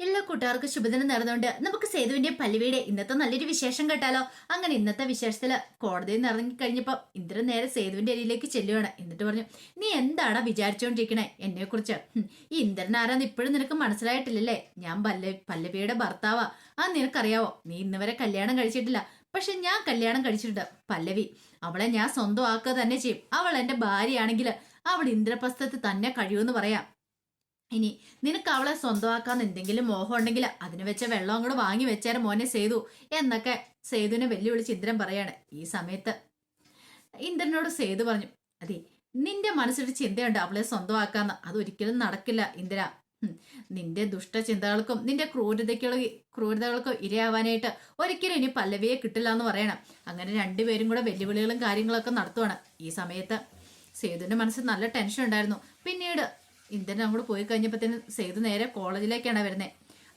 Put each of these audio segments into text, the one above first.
എല്ലാ കൂട്ടുകാർക്കും ശുഭദിനം നേർന്നുകൊണ്ട് നമുക്ക് സേതുവിന്റെ പല്ലുവീടെ ഇന്നത്തെ നല്ലൊരു വിശേഷം കേട്ടാലോ? അങ്ങനെ ഇന്നത്തെ വിശേഷത്തിൽ കോടതിയിൽ ഇറങ്ങി കഴിഞ്ഞപ്പോ ഇന്ദ്രൻ നേരെ സേതുവിന്റെ അരിയിലേക്ക് ചെല്ലുവാണ്. എന്നിട്ട് പറഞ്ഞു നീ എന്താണ് വിചാരിച്ചുകൊണ്ടിരിക്കണേ എന്നെ കുറിച്ച് ഈ ഇന്ദ്രൻ ആരാന്ന് ഇപ്പോഴും നിനക്ക് മനസ്സിലായിട്ടില്ലല്ലേ? ഞാൻ പല്ല പല്ലവിയുടെ ഭർത്താവാ. ആ നിനക്കറിയാവോ? നീ ഇന്ന് വരെ കല്യാണം കഴിച്ചിട്ടില്ല. പക്ഷെ ഞാൻ കല്യാണം കഴിച്ചിട്ടുണ്ട്. പല്ലവി അവളെ ഞാൻ സ്വന്തമാക്കുക തന്നെ ചെയ്യും. അവൾ എന്റെ ഭാര്യയാണെങ്കിൽ അവൾ ഇന്ദ്രപ്രസ്ഥത്ത് തന്നെ കഴിയുമെന്ന് പറയാം. ഇനി നിനക്ക് അവളെ സ്വന്തമാക്കാന്ന് എന്തെങ്കിലും മോഹം ഉണ്ടെങ്കിൽ അതിന് വെച്ച വെള്ളം അങ്ങോട്ട് വാങ്ങി വെച്ചാലും മോനെ സേതു എന്നൊക്കെ സേതുവിനെ വെല്ലുവിളിച്ച് ഇന്ദ്രൻ പറയാണ് ഈ സമയത്ത്. ഇന്ദ്രനോട് സേതു പറഞ്ഞു അതെ നിന്റെ മനസ്സിലൊരു ചിന്തയുണ്ട് അവളെ സ്വന്തമാക്കാന്ന്. അതൊരിക്കലും നടക്കില്ല ഇന്ദ്ര. നിന്റെ നിന്റെ ദുഷ്ടചിന്തകൾക്കും നിന്റെ ക്രൂരതയ്ക്കുള്ള ക്രൂരതകൾക്കും ഇരയാവാനായിട്ട് ഒരിക്കലും ഇനി പല്ലവിയെ കിട്ടില്ല എന്ന് പറയണം. അങ്ങനെ രണ്ടുപേരും കൂടെ വെല്ലുവിളികളും കാര്യങ്ങളൊക്കെ നടത്തുവാണ് ഈ സമയത്ത്. സേതുവിന്റെ മനസ്സിൽ നല്ല ടെൻഷൻ ഉണ്ടായിരുന്നു. പിന്നീട് ഇന്ദ്രൻ അങ്ങോട്ട് പോയി കഴിഞ്ഞപ്പോഴത്തേനും സേതു നേരെ കോളേജിലേക്കാണ് വരുന്നത്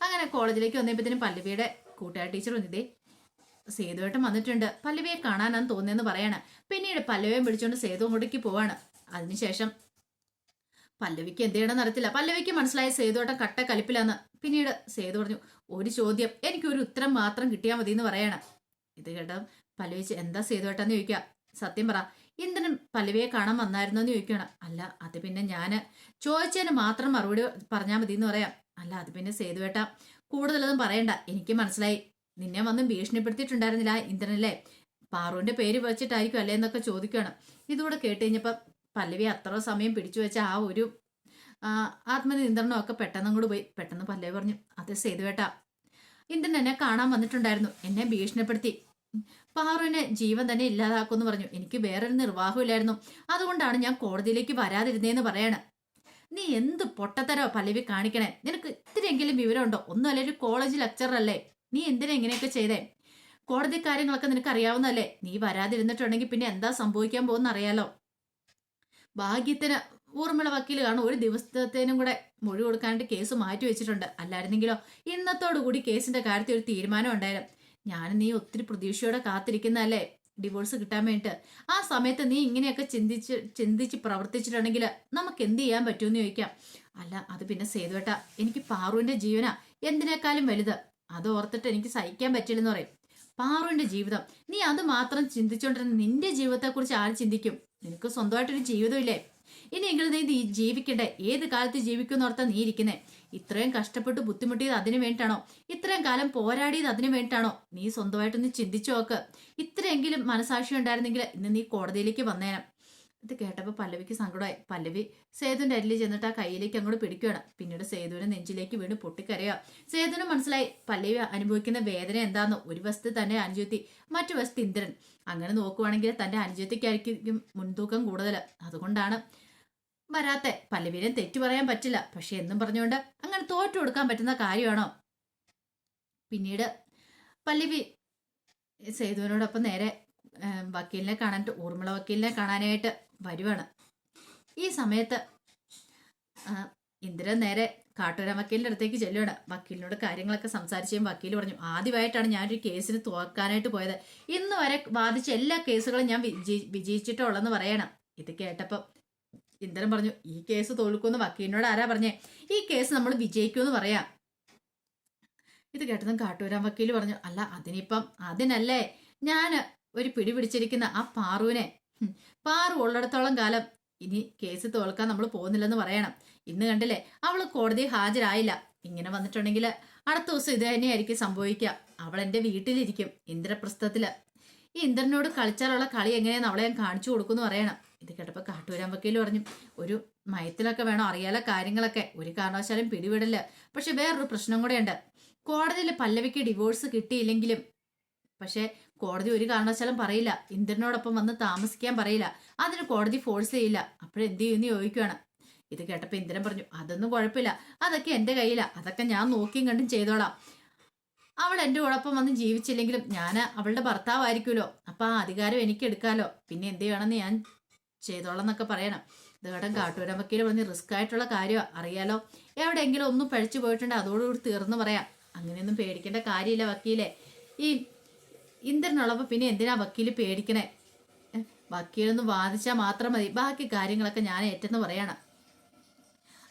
അങ്ങനെ കോളേജിലേക്ക് വന്നപ്പോഴത്തേനും പല്ലവിയുടെ കൂട്ടുകാർ ടീച്ചർ വന്നിതേ സേതുവേട്ടൻ വന്നിട്ടുണ്ട്. പല്ലവിയെ കാണാനാന്ന് തോന്നിയെന്ന് പറയാണ്. പിന്നീട് പല്ലവിയെ പിടിച്ചുകൊണ്ട് സേതു അങ്ങോട്ടേക്ക് പോവാണ്. അതിനുശേഷം പല്ലവിക്ക് എന്ത് ചെയ്യണമെന്ന് അറിയത്തില്ല. പല്ലവിക്ക് മനസ്സിലായ സേതുവേട്ടൻ കട്ട കലിപ്പിലാന്ന്. പിന്നീട് സേതു പറഞ്ഞു ഒരു ചോദ്യം. എനിക്ക് ഒരു ഉത്തരം മാത്രം കിട്ടിയാൽ മതി എന്ന് പറയാണ്. ഇത് കേട്ടോ പല്ലവിച്ച് എന്താ സേതുവേട്ടെന്ന് ചോദിക്കുക? സത്യം പറ. ഇന്ദ്രൻ പലവയെ കാണാൻ വന്നായിരുന്നോ എന്ന് ചോദിക്കുകയാണ്. അല്ല അത് പിന്നെ ഞാൻ ചോദിച്ചതിന് മാത്രം മറുപടി പറഞ്ഞാൽ മതി എന്ന് പറയാം. അല്ല അത് പിന്നെ സേതുവേട്ട കൂടുതലൊന്നും പറയണ്ട. എനിക്ക് മനസ്സിലായി. നിന്നെ വന്ന് ഭീഷണിപ്പെടുത്തിയിട്ടുണ്ടായിരുന്നില്ല ഇന്ദ്രനല്ലേ? പാറുവിന്റെ പേര് വെച്ചിട്ടായിരിക്കും അല്ലേ എന്നൊക്കെ ചോദിക്കുകയാണ്. ഇതുകൂടെ കേട്ട് കഴിഞ്ഞപ്പോൾ പല്ലവി അത്ര സമയം പിടിച്ചു വെച്ച ആ ഒരു ആത്മനിയന്ത്രണം ഒക്കെ പെട്ടെന്ന് അങ്ങോട്ട് പോയി. പെട്ടെന്ന് പല്ലവി പറഞ്ഞു അത് സേതുവേട്ട ഇന്ദ്രൻ എന്നെ കാണാൻ വന്നിട്ടുണ്ടായിരുന്നു. എന്നെ ഭീഷണിപ്പെടുത്തി. പാറുവിനെ ജീവൻ തന്നെ ഇല്ലാതാക്കുമെന്ന് പറഞ്ഞു. എനിക്ക് വേറൊരു നിർവാഹമില്ലായിരുന്നു അതുകൊണ്ടാണ് ഞാൻ കോടതിയിലേക്ക് വരാതിരുന്നേന്ന് പറയാണ്. നീ എന്ത് പൊട്ടത്തരോ പലവി കാണിക്കണേ? നിനക്ക് ഇത്തിരിയെങ്കിലും വിവരമുണ്ടോ? ഒന്നുമല്ല ഒരു കോളേജ് ലെക്ചറർ അല്ലേ? നീ എന്തിനാ ഇങ്ങനെയൊക്കെ ചെയ്തേ? കോടതി കാര്യങ്ങളൊക്കെ നിനക്ക് അറിയാവുന്നതല്ലേ? നീ വരാതിരുന്നിട്ടുണ്ടെങ്കിൽ പിന്നെ എന്താ സംഭവിക്കാൻ പോകുന്ന അറിയാലോ. ഭാഗ്യത്തിന് ഊർമിള വക്കീൽ കാണും ഒരു ദിവസത്തേനും കൂടെ മൊഴി കൊടുക്കാനായിട്ട് കേസ് മാറ്റി വെച്ചിട്ടുണ്ട് അല്ലായിരുന്നെങ്കിലോ ഇന്നത്തോടു കൂടി കേസിന്റെ കാര്യത്തിൽ ഒരു തീരുമാനം ഉണ്ടായാലും ഞാൻ നീ ഒത്തിരി പ്രതീക്ഷയോടെ കാത്തിരിക്കുന്നതല്ലേ? ഡിവോഴ്സ് കിട്ടാൻ വേണ്ടിയിട്ട്. ആ സമയത്ത് നീ ഇങ്ങനെയൊക്കെ ചിന്തിച്ച് ചിന്തിച്ച് പ്രവർത്തിച്ചിട്ടുണ്ടെങ്കിൽ നമുക്ക് എന്ത് ചെയ്യാൻ പറ്റുമെന്ന് ചോദിക്കാം. അല്ല അത് പിന്നെ സേതുവേട്ട എനിക്ക് പാറുവിന്റെ ജീവനാ. എന്തിനേക്കാളും വലുത്. അത് ഓർത്തിട്ട് എനിക്ക് സഹിക്കാൻ പറ്റില്ലെന്ന് പറയും. പാറുവിന്റെ ജീവിതം. നീ അത് മാത്രം ചിന്തിച്ചോണ്ടിരുന്ന നിന്റെ ജീവിതത്തെക്കുറിച്ച് ആര് ചിന്തിക്കും? നിനക്ക് സ്വന്തമായിട്ടൊരു ജീവിതമില്ലേ? ഇനിയെങ്കിലും നീ ജീവിക്കണ്ടേ? ഏത് കാലത്ത് ജീവിക്കുമെന്ന് ഓർത്താ നീ ഇരിക്കുന്നേ? ഇത്രയും കഷ്ടപ്പെട്ട് ബുദ്ധിമുട്ടിയത് അതിനു വേണ്ടിയിട്ടാണോ ഇത്രയും കാലം പോരാടിയത് അതിനു വേണ്ടിയിട്ടാണോ നീ സ്വന്തമായിട്ടൊന്ന് ചിന്തിച്ചു നോക്ക്. ഇത്രയെങ്കിലും മനസാക്ഷി ഉണ്ടായിരുന്നെങ്കിൽ ഇന്ന് നീ കോടതിയിലേക്ക് വന്നേനെ. ഇത് കേട്ടപ്പോൾ പല്ലവിക്ക് സങ്കടമായി. പല്ലവി സേതുവിന്റെ അരിൽ ചെന്നിട്ട് ആ കയ്യിലേക്ക് അങ്ങോട്ട് പിടിക്കുകയാണ്. പിന്നീട് സേതുവിനെ നെഞ്ചിലേക്ക് വീണ് പൊട്ടിക്കരയുക. സേതുവിന് മനസ്സിലായി പല്ലവി അനുഭവിക്കുന്ന വേദന എന്താന്ന്. ഒരു വശത്ത് തന്റെ അനുജ്യോതി മറ്റു വസ്തു ഇന്ദ്രൻ. അങ്ങനെ നോക്കുവാണെങ്കിൽ തന്റെ അനുജ്യോതിക്കായിരിക്കും മുൻതൂക്കം കൂടുതൽ അതുകൊണ്ടാണ് വരാത്ത. പല്ലവിനെ തെറ്റു പറയാൻ പറ്റില്ല. പക്ഷെ എന്നും പറഞ്ഞുകൊണ്ട് അങ്ങനെ തോറ്റു കൊടുക്കാൻ പറ്റുന്ന കാര്യമാണോ? പിന്നീട് പല്ലവി സേതുവിനോടൊപ്പം നേരെ വക്കീലിനെ കാണാനായിട്ട് ഊർമിള വക്കീലിനെ കാണാനായിട്ട് വരുവാണ്. ഈ സമയത്ത് ഇന്ദിര നേരെ കാട്ടുകര വക്കീലിന്റെ അടുത്തേക്ക് ചെല്ലുവാണ്. വക്കീലിനോട് കാര്യങ്ങളൊക്കെ സംസാരിച്ചും വക്കീൽ പറഞ്ഞു ആദ്യമായിട്ടാണ് ഞാനൊരു കേസിന് തോക്കാനായിട്ട് പോയത്. ഇന്ന് വരെ വാദിച്ച എല്ലാ കേസുകളും ഞാൻ വിജയി വിജയിച്ചിട്ടുള്ളെന്ന് പറയണം. ഇത് കേട്ടപ്പം ഇന്ദ്രൻ പറഞ്ഞു ഈ കേസ് തോൽക്കുമെന്ന് വക്കീലിനോട് ആരാ പറഞ്ഞേ? ഈ കേസ് നമ്മൾ വിജയിക്കുമെന്ന് പറയാം. ഇത് കേട്ടതും കാട്ടൂരാൻ വക്കീൽ പറഞ്ഞു അല്ല അതിനിപ്പം അതിനല്ലേ? ഞാൻ ഒരു പിടി പിടിച്ചിരിക്കുന്ന ആ പാറുവിനെ. പാറു ഉള്ളിടത്തോളം കാലം ഇനി കേസ് തോൽക്കാൻ നമ്മൾ പോകുന്നില്ലെന്ന് പറയണം. ഇന്ന് കണ്ടില്ലേ അവൾ കോടതി ഹാജരായില്ല. ഇങ്ങനെ വന്നിട്ടുണ്ടെങ്കിൽ അടുത്ത ദിവസം ഇത് തന്നെയായിരിക്കും സംഭവിക്കുക അവൾ എന്റെ വീട്ടിലിരിക്കും ഇന്ദ്രപ്രസ്ഥത്തിൽ. ഈ ഇന്ദ്രനോട് കളിച്ചാലുള്ള കളി എങ്ങനെയാന്ന് അവളെ ഞാൻ കാണിച്ചു കൊടുക്കുമെന്ന് പറയണം. ഇത് കേട്ടപ്പോൾ കാട്ടൂരാൻ വക്കീൽ പറഞ്ഞു ഒരു മയത്തിലൊക്കെ വേണം അറിയാലോ കാര്യങ്ങളൊക്കെ. ഒരു കാരണവശാലും പിടിവിടില്ല. പക്ഷെ വേറൊരു പ്രശ്നം കൂടെയുണ്ട്. കോടതിയിൽ പല്ലവിക്ക് ഡിവോഴ്സ് കിട്ടിയില്ലെങ്കിലും പക്ഷേ കോടതി ഒരു കാരണവശാലും പറയില്ല. ഇന്ദ്രനോടൊപ്പം വന്ന് താമസിക്കാൻ പറയില്ല. അതിന് കോടതി ഫോഴ്സ് ചെയ്യില്ല. അപ്പോഴെന്ത് ചെയ്യുമെന്ന് ചോദിക്കുകയാണ് ഇത് കേട്ടപ്പോൾ ഇന്ദ്രൻ പറഞ്ഞു അതൊന്നും കുഴപ്പമില്ല. അതൊക്കെ എന്റെ കയ്യിലാണ് അതൊക്കെ ഞാൻ നോക്കിയും കണ്ടും ചെയ്തോളാം. അവൾ എന്റെ കുഴപ്പം വന്ന് ജീവിച്ചില്ലെങ്കിലും ഞാൻ അവളുടെ ഭർത്താവായിരിക്കുമല്ലോ. അപ്പം ആ അധികാരം എനിക്ക് എടുക്കാലോ പിന്നെ എന്ത് ചെയ്യണമെന്ന് ഞാൻ ചെയ്തോളാം എന്നൊക്കെ പറയണം. കാട്ടൂരം വക്കീൽ പറഞ്ഞ് റിസ്ക് ആയിട്ടുള്ള കാര്യമാണ് അറിയാലോ? എവിടെയെങ്കിലും ഒന്നും പഴിച്ചു പോയിട്ടുണ്ട് അതോടുകൂടി തീർന്നു പറയാം. അങ്ങനെയൊന്നും പേടിക്കേണ്ട കാര്യമില്ല വക്കീലെ. ഈ ഇന്ദ്രനുള്ളപ്പോൾ പിന്നെ എന്തിനാ വക്കീൽ പേടിക്കണേ? വക്കീലൊന്നും വാദിച്ചാൽ മാത്രം മതി. ബാക്കി കാര്യങ്ങളൊക്കെ ഞാൻ ഏറ്റെന്ന് പറയണം.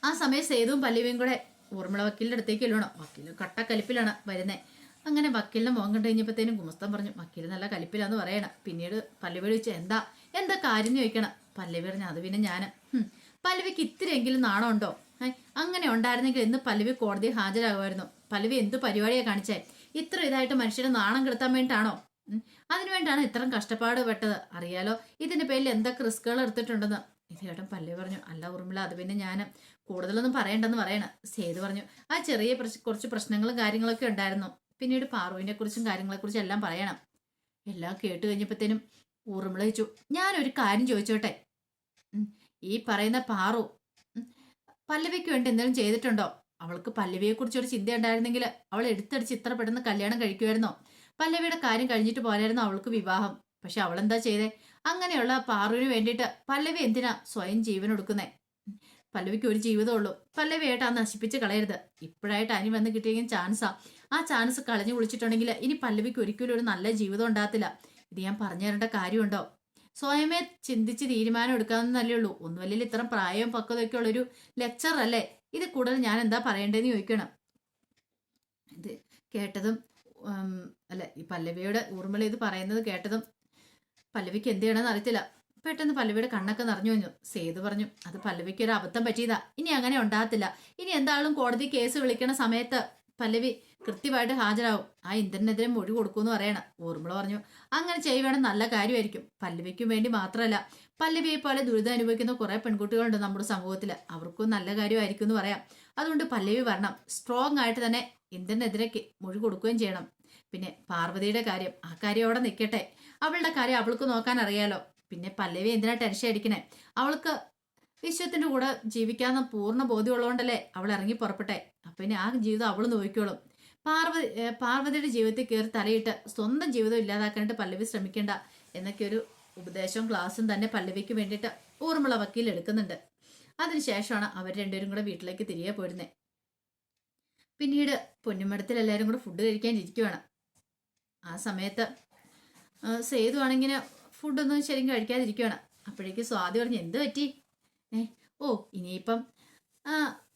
ആ സമയം സേതുവും പല്ലവിയും കൂടെ ഊർമിള വക്കീലിന്റെ അടുത്തേക്ക് ചെല്ലണം. വക്കീൽ കട്ടക്കലിപ്പിലാണ് വരുന്നത് അങ്ങനെ വക്കീലിനെ മോഹം കണ്ടു കഴിഞ്ഞപ്പോഴത്തേനും ഗുമസ്തൻ പറഞ്ഞു വക്കീൽ നല്ല കലിപ്പിലാന്ന് പറയണം. പിന്നീട് പല്ലവി ചോദിച്ചു എന്താ? എന്താ കാര്യം? ചോദിക്കണം. പല്ലവി പറഞ്ഞു അത് പിന്നെ ഞാൻ പല്ലവിക്ക് ഇത്തിരിയെങ്കിലും നാണമുണ്ടോ? അങ്ങനെ ഉണ്ടായിരുന്നെങ്കിൽ ഇന്ന് പല്ലവി കോടതി ഹാജരാകുമായിരുന്നു. പല്ലവി എന്ത് പരിപാടിയാണ് കാണിച്ചേ? ഇത്ര ഇതായിട്ട് മനുഷ്യനെ നാണം കെടുത്താൻ വേണ്ടിയിട്ടാണോ? അതിനുവേണ്ടാണ് ഇത്രയും കഷ്ടപ്പാട് പെട്ടത്. അറിയാലോ ഇതിന്റെ പേരിൽ എന്തൊക്കെ റിസ്കുകൾ എടുത്തിട്ടുണ്ടെന്ന്. ഇത് ചേട്ടൻ പല്ലവി പറഞ്ഞു അല്ല ഉറുമിള അത് പിന്നെ ഞാൻ കൂടുതലൊന്നും പറയണ്ടെന്ന് പറയണ. സേതു പറഞ്ഞു ആ ചെറിയ കുറച്ച് പ്രശ്നങ്ങളും കാര്യങ്ങളൊക്കെ ഉണ്ടായിരുന്നു. പിന്നീട് പാറുവിനെ കുറിച്ചും കാര്യങ്ങളെക്കുറിച്ചും എല്ലാം പറയണം. എല്ലാം കേട്ട് കഴിഞ്ഞപ്പോഴത്തേനും ഊർമിള ചോദിച്ചു ഞാനൊരു കാര്യം ചോദിച്ചോട്ടെ? ഈ പറയുന്ന പാറു പല്ലവിക്ക് വേണ്ടി എന്തെങ്കിലും ചെയ്തിട്ടുണ്ടോ? അവൾക്ക് പല്ലവിയെ കുറിച്ച് ഒരു ചിന്ത ഉണ്ടായിരുന്നെങ്കിൽ അവൾ എടുത്തടിച്ച് ഇത്ര പെട്ടെന്ന് കല്യാണം കഴിക്കുമായിരുന്നോ? പല്ലവിയുടെ കാര്യം കഴിഞ്ഞിട്ട് പോരായിരുന്നു അവൾക്ക് വിവാഹം. പക്ഷെ അവൾ എന്താ ചെയ്തേ? അങ്ങനെയുള്ള പാറുവിന് വേണ്ടിയിട്ട് പല്ലവി എന്തിനാ സ്വയം ജീവൻ കൊടുക്കുന്നേ പല്ലവിക്ക് ഒരു ജീവിതമുള്ളൂ പല്ലവി ആ നശിപ്പിച്ച് കളയരുത്. ഇപ്പോഴായിട്ട് അനി വന്ന് കിട്ടിയെങ്കിൽ ചാൻസാ ആ. ചാൻസ് കളഞ്ഞു കുളിച്ചിട്ടുണ്ടെങ്കിൽ ഇനി പല്ലവിക്ക് ഒരിക്കലും ഒരു നല്ല ജീവിതം ഉണ്ടാകത്തില്ല. ഇത് ഞാൻ പറഞ്ഞു തരേണ്ട കാര്യമുണ്ടോ? സ്വയമേ ചിന്തിച്ച് തീരുമാനം എടുക്കാമെന്നല്ലേ ഉള്ളൂ. ഒന്നുമല്ലെങ്കിൽ ഇത്ര പ്രായവും പക്വതയൊക്കെ ഉള്ളൊരു ലെക്ചർ അല്ലേ? ഇത് കൂടുതൽ ഞാൻ എന്താ പറയേണ്ടതെന്ന് ചോദിക്കണം. ഇത് കേട്ടതും അല്ല ഈ പല്ലവിയുടെ ഊർമിള ഇത് പറയുന്നത് കേട്ടതും പല്ലവിക്ക് എന്ത് ചെയ്യണമെന്ന് അറിയത്തില്ല. പെട്ടെന്ന് പല്ലവിയുടെ കണ്ണൊക്കെ നിറഞ്ഞു വന്നു. സേതു പറഞ്ഞു അത് പല്ലവിക്ക് ഒരു അബദ്ധം പറ്റിയതാ. ഇനി അങ്ങനെ ഉണ്ടാകത്തില്ല. ഇനി എന്താളും കോടതി കേസ് വിളിക്കണ സമയത്ത് പല്ലവി കൃത്യമായിട്ട് ഹാജരാകും ആ ഇന്ദ്രനെതിരെ മൊഴി കൊടുക്കുമെന്ന് പറയണം. ഊർമിള പറഞ്ഞു അങ്ങനെ ചെയ്യുവാണെങ്കിൽ നല്ല കാര്യമായിരിക്കും. പല്ലവിക്കും വേണ്ടി മാത്രമല്ല. പല്ലവിയെ പോലെ ദുരിതം അനുഭവിക്കുന്ന കുറെ പെൺകുട്ടികളുണ്ട് നമ്മുടെ സമൂഹത്തിൽ അവർക്കും നല്ല കാര്യമായിരിക്കും എന്ന് പറയാം. അതുകൊണ്ട് പല്ലവി വരണം. സ്ട്രോങ് ആയിട്ട് തന്നെ ഇന്ദ്രനെതിരെ മൊഴി കൊടുക്കുകയും ചെയ്യണം. പിന്നെ പാർവതിയുടെ കാര്യം ആ കാര്യം അവിടെ നിൽക്കട്ടെ. അവളുടെ കാര്യം അവൾക്ക് നോക്കാൻ അറിയാലോ. പിന്നെ പല്ലവി എന്തിനാ ടെൻഷൻ അടിക്കണേ? അവൾക്ക് വിശ്വത്തിന്റെ കൂടെ ജീവിക്കാന്ന് പൂർണ ബോധ്യമുള്ളതുകൊണ്ടല്ലേ അവൾ ഇറങ്ങി പുറപ്പെട്ടെ? അപ്പൊ ഇനി ആ ജീവിതം അവൾ നോക്കിക്കോളും. പാർവതി പാർവതിയുടെ ജീവിതത്തിൽ കയറി തലയിട്ട് സ്വന്തം ജീവിതം ഇല്ലാതാക്കാനായിട്ട് പല്ലവി ശ്രമിക്കേണ്ട എന്നൊക്കെ ഒരു ഉപദേശവും ക്ലാസ്സും തന്നെ പല്ലവിക്ക് വേണ്ടിയിട്ട് ഊർമിള വക്കീൽ എടുക്കുന്നുണ്ട്. അതിനുശേഷമാണ് അവർ രണ്ടുപേരും കൂടെ വീട്ടിലേക്ക് തിരികെ പോരുന്നത് പിന്നീട് പൊന്നുമടത്തിൽ എല്ലാവരും കൂടെ ഫുഡ് കഴിക്കാൻ ഇരിക്കുവാണ്. ആ സമയത്ത് സേതു ആണെങ്കിൽ ഫുഡൊന്നും ശരിക്കും കഴിക്കാതിരിക്കുവാണ്. അപ്പോഴേക്ക് സ്വാതി പറഞ്ഞു എന്ത് പറ്റി? ഏ ഓ ഇനിയിപ്പം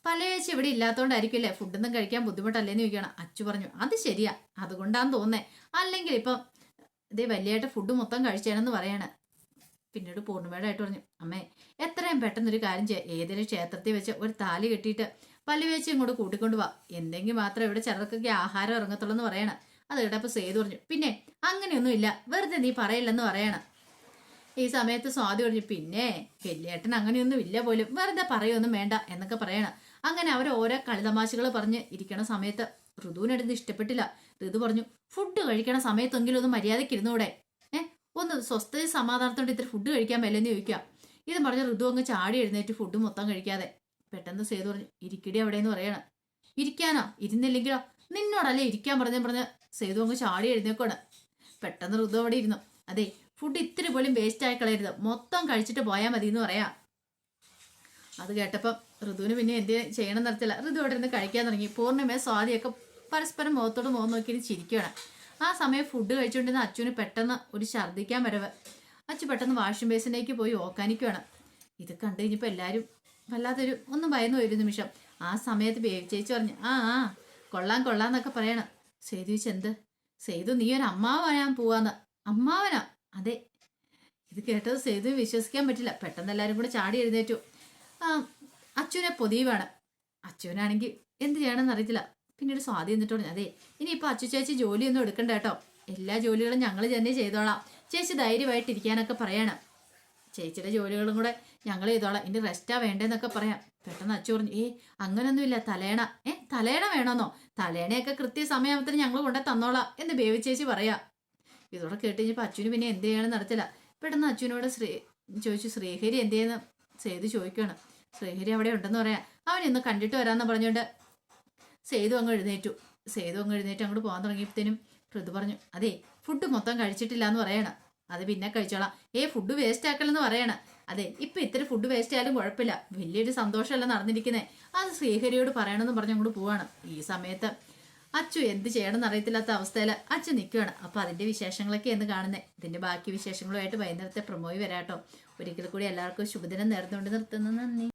പലയേച്ചി ഇവിടെ ഇല്ലാത്തതുകൊണ്ടായിരിക്കുമല്ലേ ഫുഡൊന്നും കഴിക്കാൻ ബുദ്ധിമുട്ടല്ലേന്ന് ചോദിക്കണം അച്ചു പറഞ്ഞു അത് ശരിയാ അതുകൊണ്ടാന്ന് തോന്നേ അല്ലെങ്കിൽ ഇപ്പം ഇതേ വലിയായിട്ട് ഫുഡ് മൊത്തം കഴിച്ചേണമെന്ന് പറയാണ്. പിന്നീട് പൂർണിമയോടായിട്ട് പറഞ്ഞു അമ്മേ എത്രയും പെട്ടെന്നൊരു കാര്യം ചെയ്യാം. ഏതെങ്കിലും ക്ഷേത്രത്തിൽ വെച്ച് ഒരു താലി കെട്ടിയിട്ട് പല്ലുവേച്ച് ഇങ്ങോട്ട് കൂട്ടിക്കൊണ്ട് വാ. എന്തെങ്കിലും മാത്രമേ ഇവിടെ ചിലർക്കൊക്കെ ആഹാരം ഇറങ്ങത്തുള്ളൂ എന്ന് പറയണം. അത് കേട്ടപ്പോൾ സേതു പറഞ്ഞു പിന്നെ അങ്ങനെയൊന്നുമില്ല. വെറുതെ നീ പറയില്ലെന്ന് പറയണം. ഈ സമയത്ത് സ്വാതി പറഞ്ഞു പിന്നെ വലിയേട്ടൻ അങ്ങനെയൊന്നും ഇല്ല പോലും. വെറുതെ പറയൊന്നും വേണ്ട എന്നൊക്കെ പറയണം. അങ്ങനെ അവർ ഓരോ കളിതമാശകൾ പറഞ്ഞ് ഇരിക്കണ സമയത്ത് ഋതുവിനടുത്ത് ഇഷ്ടപ്പെട്ടില്ല. ഋതു പറഞ്ഞു ഫുഡ് കഴിക്കണ സമയത്തെങ്കിലും ഒന്ന് മര്യാദയ്ക്ക് ഇരുന്നൂടെ ഏ ഒന്ന് സ്വസ്ഥ സമാധാനത്തോടെ ഇത്ര ഫുഡ് കഴിക്കാൻ മേലെന്ന് ചോദിക്കുക ഇത് പറഞ്ഞ ഋതു അങ്ങ് ചാടി എഴുന്നേറ്റ് ഫുഡ് മൊത്തം കഴിക്കാതെ പെട്ടെന്ന് സേതു പറഞ്ഞു ഇരിക്കടി അവിടെയെന്ന് പറയണം. ഇരിക്കാനോ? ഇരുന്നില്ലെങ്കിലോ? നിന്നോടല്ലേ ഇരിക്കാൻ പറഞ്ഞു പറഞ്ഞ് സേതു അങ്ങ് ചാടി എഴുന്നേക്കോണ് പെട്ടെന്ന് ഋതു അവിടെ ഇരുന്നു. അതെ ഫുഡ് ഇത്തിരി പോലും വേസ്റ്റ് ആയി കളയരുത്. മൊത്തം കഴിച്ചിട്ട് പോയാൽ മതി എന്ന് പറയാം. അത് കേട്ടപ്പം ഋതുവിന് പിന്നെ എന്ത് ചെയ്യണം നിർത്തില്ല ഋതു അവിടെ ഇരുന്ന് കഴിക്കാൻ തുടങ്ങി. പൂർണിമയെ സ്വാതിയൊക്കെ പരസ്പരം മുഖത്തോട് മുഖം നോക്കി ചിരിക്കുകയാണ് ആ സമയം ഫുഡ് കഴിച്ചുകൊണ്ടിരുന്ന അച്ചുവിന് പെട്ടെന്ന് ഒരു ഛർദ്ദിക്കാൻ വരവ്. അച്ചു പെട്ടെന്ന് വാഷിംഗ് ബേസിനേക്ക് പോയി ഓക്കാനിക്കുവാണ്. ഇത് കണ്ടു കഴിഞ്ഞപ്പോൾ എല്ലാവരും വല്ലാത്തൊരു ഒന്നും ഭയന്നു ഒരു നിമിഷം. ആ സമയത്ത് ചേച്ചി പറഞ്ഞു ആ ആ കൊള്ളാം കൊള്ളാം എന്നൊക്കെ പറയണം. സേതു ചേച്ചി എന്ത്? സേതു നീ ഒരു അമ്മാവനാൻ പോവാന്ന്. അമ്മാവനാ? അതെ. ഇത് കേട്ടത് സേതു വിശ്വസിക്കാൻ പറ്റില്ല. പെട്ടെന്ന് എല്ലാവരും കൂടെ ചാടി എഴുന്നേറ്റു. ആ അച്ഛനെ പൊതിയുവാണ് അച്ഛനാണെങ്കിൽ എന്ത് ചെയ്യണമെന്ന് അറിയത്തില്ല. പിന്നീട് സ്വാതി എന്നിട്ട് പറഞ്ഞു അതെ ഇനിയിപ്പോൾ അച്ചു ചേച്ചി ജോലിയൊന്നും എടുക്കണ്ട കേട്ടോ. എല്ലാ ജോലികളും ഞങ്ങൾ തന്നെ ചെയ്തോളാം. ചേച്ചി ധൈര്യമായിട്ടിരിക്കാനൊക്കെ പറയണം. ചേച്ചിയുടെ ജോലികളും കൂടെ ഞങ്ങൾ ചെയ്തോളാം. ഇനി റെസ്റ്റാ വേണ്ടതെന്നൊക്കെ പറയാം. പെട്ടെന്ന് അച്ചു പറഞ്ഞു ഏ അങ്ങനൊന്നുമില്ല. തലേണ ഏ തലേണ വേണമെന്നോ തലേണയൊക്കെ കൃത്യസമയത്തിന് ഞങ്ങൾ കൊണ്ടേ തന്നോളാം എന്ന് ബേവി ചേച്ചി പറയാ. ഇതോടെ കേട്ട് കഴിഞ്ഞപ്പോൾ അച്ഛനും പിന്നെ എന്ത് ചെയ്യണമെന്ന് നടത്തില്ല പെട്ടെന്ന് അച്ഛനോട് ശ്രീ ചോദിച്ചു ശ്രീഹരി എന്ത് ചെയ്യുന്ന? സേതു ചോദിക്കുകയാണ്. ശ്രീഹരി അവിടെ ഉണ്ടെന്ന് പറയാം. അവൻ ഇന്ന് കണ്ടിട്ട് വരാമെന്ന് പറഞ്ഞുകൊണ്ട് സേതു അങ്ങ് എഴുന്നേറ്റു. സേതു അങ്ങ് എഴുന്നേറ്റ് അങ്ങോട്ട് പോകാൻ തുടങ്ങിയപ്പോഴത്തേനും ഋതു പറഞ്ഞു അതെ ഫുഡ് മൊത്തം കഴിച്ചിട്ടില്ല എന്ന് പറയണം. അത് പിന്നെ കഴിച്ചോളാം. ഏ ഫുഡ് വേസ്റ്റ് ആക്കലെന്ന് പറയണം. അതെ ഇപ്പൊ ഇത്ര ഫുഡ് വേസ്റ്റ് ആയാലും കുഴപ്പമില്ല. വലിയൊരു സന്തോഷമല്ല നടന്നിരിക്കുന്നത് അത് ശ്രീഹരിയോട് പറയണമെന്ന് പറഞ്ഞ് അങ്ങോട്ട് പോവാണ്. ഈ സമയത്ത് അച്ചു എന്ത് ചെയ്യണമെന്ന് അറിയത്തില്ലാത്ത അവസ്ഥയിൽ അച്ചു നിൽക്കുകയാണ്. അപ്പോൾ അതിന്റെ വിശേഷങ്ങളൊക്കെ എന്ന് കാണുന്നത് ഇതിന്റെ ബാക്കി വിശേഷങ്ങളുമായിട്ട് വൈകുന്നേരത്തെ പ്രമോയി വരാട്ടോ. ഒരിക്കൽ കൂടി എല്ലാവർക്കും ശുഭദിനം നേർന്നുകൊണ്ട് നിർത്തുന്നു. നന്ദി.